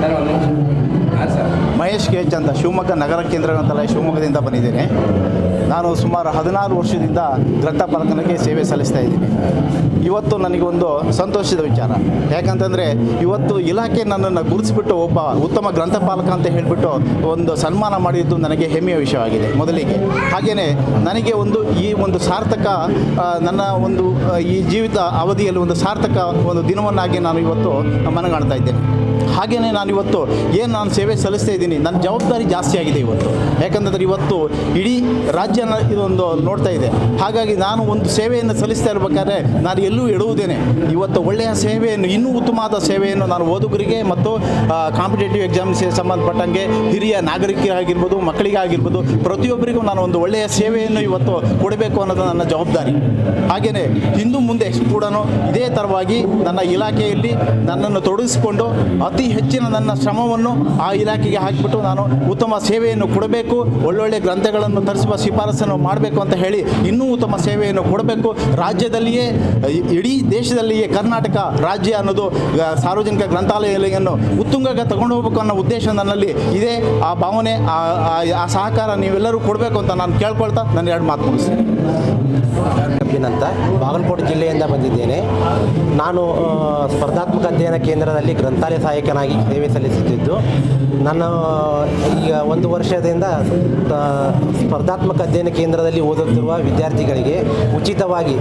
Sir ಒಂದು K H ಅಂತ ಶಿವಮೊಗ್ಗ ನಗರ ಕೇಂದ್ರ ಗ್ರಂಥಾಲಯ ಶಿವಮೊಗ್ಗದಿಂದ ಬಂದಿದ್ದೇನೆ. ನಾನು ಸುಮಾರು ಹದಿನಾರು ವರ್ಷದಿಂದ ಗ್ರಂಥಪಾಲಕನಿಗೆ ಸೇವೆ ಸಲ್ಲಿಸ್ತಾ ಇದ್ದೀನಿ. ಇವತ್ತು ನನಗೊಂದು ಸಂತೋಷದ ವಿಚಾರ. ಯಾಕಂತಂದರೆ ಇವತ್ತು ಇಲಾಖೆ ನನ್ನನ್ನು ಗುರುತಿಸ್ಬಿಟ್ಟು ಒಬ್ಬ ಉತ್ತಮ ಗ್ರಂಥಪಾಲಕ ಅಂತ ಹೇಳಿಬಿಟ್ಟು ಒಂದು ಸನ್ಮಾನ ಮಾಡಿದ್ದು ನನಗೆ ಹೆಮ್ಮೆಯ ವಿಷಯವಾಗಿದೆ ಮೊದಲಿಗೆ. ಹಾಗೆಯೇ ನನಗೆ ಒಂದು ಈ ಒಂದು ಸಾರ್ಥಕ ನನ್ನ ಒಂದು ಈ ಜೀವಿತ ಅವಧಿಯಲ್ಲಿ ಒಂದು ಸಾರ್ಥಕ ಒಂದು ದಿನವನ್ನಾಗಿ ನಾನು ಇವತ್ತು ಮನಗಾಣ್ತಾ ಇದ್ದೇನೆ. ಹಾಗೆಯೇ ನಾನು ಇವತ್ತು ಏನು ನಾನು ಸೇವೆ ಸಲ್ಲಿಸ್ತಾ ಇದ್ದೀನಿ ನನ್ನ ಜವಾಬ್ದಾರಿ ಜಾಸ್ತಿ ಆಗಿದೆ ಇವತ್ತು. ಯಾಕಂತಂದರೆ ಇವತ್ತು ಇಡೀ ರಾಜ್ಯನ ಇದೊಂದು ನೋಡ್ತಾ ಇದೆ. ಹಾಗಾಗಿ ನಾನು ಒಂದು ಸೇವೆಯನ್ನು ಸಲ್ಲಿಸ್ತಾ ಇರಬೇಕಾದ್ರೆ ನಾನು ಎಲ್ಲೂ ಎಡುವುದೇನೆ. ಇವತ್ತು ಒಳ್ಳೆಯ ಸೇವೆಯನ್ನು, ಇನ್ನೂ ಉತ್ತಮವಾದ ಸೇವೆಯನ್ನು ನಾನು ಓದುಗರಿಗೆ ಮತ್ತು ಕಾಂಪಿಟೇಟಿವ್ ಎಕ್ಸಾಮ್ಸ್ಗೆ ಸಂಬಂಧಪಟ್ಟಂಗೆ ಹಿರಿಯ ನಾಗರಿಕರಾಗಿರ್ಬೋದು, ಮಕ್ಕಳಿಗಾಗಿರ್ಬೋದು, ಪ್ರತಿಯೊಬ್ಬರಿಗೂ ನಾನು ಒಂದು ಒಳ್ಳೆಯ ಸೇವೆಯನ್ನು ಇವತ್ತು ಕೊಡಬೇಕು ಅನ್ನೋದು ನನ್ನ ಜವಾಬ್ದಾರಿ. ಹಾಗೆಯೇ ಹಿಂದೂ ಮುಂದೆ ಕೂಡ ಇದೇ ಥರವಾಗಿ ನನ್ನ ಇಲಾಖೆಯಲ್ಲಿ ನನ್ನನ್ನು ತೊಡಗಿಸಿಕೊಂಡು ಅತಿ ಹೆಚ್ಚಿನ ನನ್ನ ಶ್ರಮವನ್ನು ಆ ಇಲಾಖೆಗೆ ಹಾಕಿಬಿಟ್ಟು ನಾನು ಉತ್ತಮ ಸೇವೆಯನ್ನು ಕೊಡಬೇಕು, ಒಳ್ಳೊಳ್ಳೆ ಗ್ರಂಥಗಳನ್ನು ತರಿಸುವ ಶಿಫಾರಸನ್ನು ಮಾಡಬೇಕು ಅಂತ ಹೇಳಿ ಇನ್ನೂ ಉತ್ತಮ ಸೇವೆಯನ್ನು ಕೊಡಬೇಕು. ರಾಜ್ಯದಲ್ಲಿಯೇ, ಇಡೀ ದೇಶದಲ್ಲಿಯೇ ಕರ್ನಾಟಕ ರಾಜ್ಯ ಅನ್ನೋದು ಸಾರ್ವಜನಿಕ ಗ್ರಂಥಾಲಯಗಳನ್ನು ಉತ್ತುಂಗಕ್ಕೆ ತಗೊಂಡು ಹೋಗ್ಬೇಕು ಅನ್ನೋ ಉದ್ದೇಶ ನನ್ನಲ್ಲಿ ಇದೆ. ಆ ಭಾವನೆ ಆ ಸಹಕಾರ ನೀವೆಲ್ಲರೂ ಕೊಡಬೇಕು ಅಂತ ನಾನು ಕೇಳ್ಕೊಳ್ತಾ ನನ್ನ ಎರಡು ಮಾತು ಮುಗಿಸ್ತೀನಿ. ಕಬ್ಬಿನ್ ಅಂತ ಬಾಗಲಕೋಟೆ ಜಿಲ್ಲೆಯಿಂದ ಬಂದಿದ್ದೇನೆ. ನಾನು ಸ್ಪರ್ಧಾತ್ಮಕ ಅಧ್ಯಯನ ಕೇಂದ್ರದಲ್ಲಿ ಗ್ರಂಥಾಲಯ ಸಹಾಯಕನಾಗಿ ಸೇವೆ ಸಲ್ಲಿಸುತ್ತಿದ್ದು ನಾನು ಈಗ ಒಂದು ವರ್ಷದಿಂದ ಸ್ಪರ್ಧಾತ್ಮಕ ಅಧ್ಯಯನ ಕೇಂದ್ರದಲ್ಲಿ ಓದುತ್ತಿರುವ ವಿದ್ಯಾರ್ಥಿಗಳಿಗೆ ಉಚಿತವಾಗಿ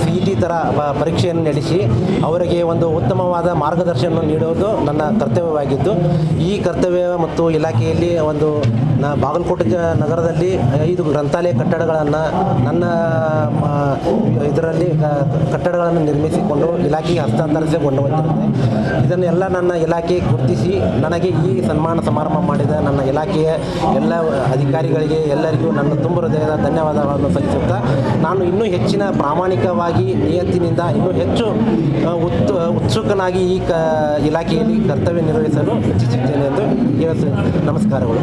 ಸಿ ಇ ಟಿ ಥರ ಪರೀಕ್ಷೆಯನ್ನು ನಡೆಸಿ, ಅವರಿಗೆ ಒಂದು ಉತ್ತಮವಾದ ಮಾರ್ಗದರ್ಶನ ನೀಡುವುದು ನನ್ನ ಕರ್ತವ್ಯವಾಗಿದ್ದು, ಈ ಕರ್ತವ್ಯ ಮತ್ತು ಇಲಾಖೆಯಲ್ಲಿ ಒಂದು, ನ, ಬಾಗಲಕೋಟೆ ನಗರದಲ್ಲಿ ಐದು ಗ್ರಂಥಾಲಯ ಕಟ್ಟಡಗಳನ್ನು ನನ್ನ ಇದರಲ್ಲಿ ಕಟ್ಟಡಗಳನ್ನು ನಿರ್ಮಿಸಿಕೊಂಡು ಇಲಾಖೆಗೆ ಹಸ್ತಾಂತರಿಸಿಕೊಂಡಿರುತ್ತೆ ಇದನ್ನೆಲ್ಲ ನನ್ನ ಇಲಾಖೆ ಗುರುತಿಸಿ, ನನಗೆ ಈ ಸನ್ಮಾನ ಸಮಾರಂಭ ಮಾಡಿದ ನನ್ನ ಇಲಾಖೆಯ ಎಲ್ಲ ಅಧಿಕಾರಿಗಳಿಗೆ ಎಲ್ಲರಿಗೂ ನನ್ನ ತುಂಬ ಹೃದಯದ ಧನ್ಯವಾದಗಳನ್ನು ಸಲ್ಲಿಸುತ್ತಾ, ನಾನು ಇನ್ನೂ ಹೆಚ್ಚಿನ ಪ್ರಾಮಾಣಿಕವಾಗಿ ನಿಯತ್ತಿನಿಂದ ಇನ್ನೂ ಹೆಚ್ಚು ಉತ್, ಉತ್ಸುಕನಾಗಿ ಈ ಕ, ಇಲಾಖೆಯಲ್ಲಿ ಕರ್ತವ್ಯ ನಿರ್ವಹಿಸಲು ಇಚ್ಛಿಸುತ್ತೇನೆ ಎಂದು ನಮಸ್ಕಾರಗಳು.